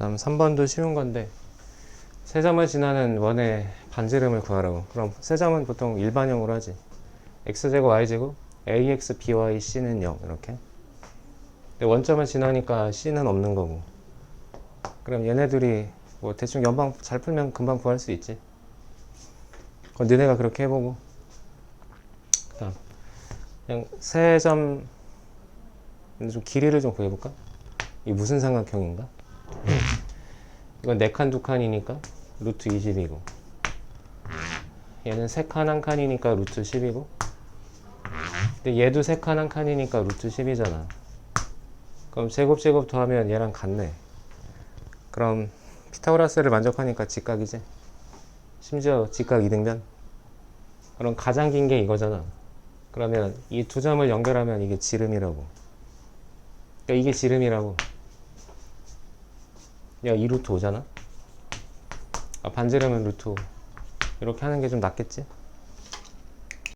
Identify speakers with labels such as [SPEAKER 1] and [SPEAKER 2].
[SPEAKER 1] 다음 3번도 쉬운 건데 세 점을 지나는 원의 반지름을 구하라고. 그럼 세 점은 보통 일반형으로 하지. X제곱 y제곱 ax by c는 0 이렇게. 원점을 지나니까 c는 없는 거고. 그럼 얘네들이 뭐 대충 연방 잘 풀면 금방 구할 수 있지. 그럼 너네가 그렇게 해보고. 그 다음. 그냥 세점 좀 길이를 좀 구해볼까? 이 무슨 삼각형인가? 이건 네칸두 칸이니까 루트 20이고. 얘는 세칸한 칸이니까 루트 10이고. 근데 얘도 세칸한 칸이니까 루트 10이잖아. 그럼 제곱 제곱 더하면 얘랑 같네. 그럼 피타고라스를 만족하니까 직각이지? 심지어 직각 이등변? 그럼 가장 긴 게 이거잖아. 그러면 이 두 점을 연결하면 이게 지름이라고. 그러니까 이게 지름이라고 야, 2루트 5잖아? 아, 반지름은 루트 5. 이렇게 하는 게 좀 낫겠지?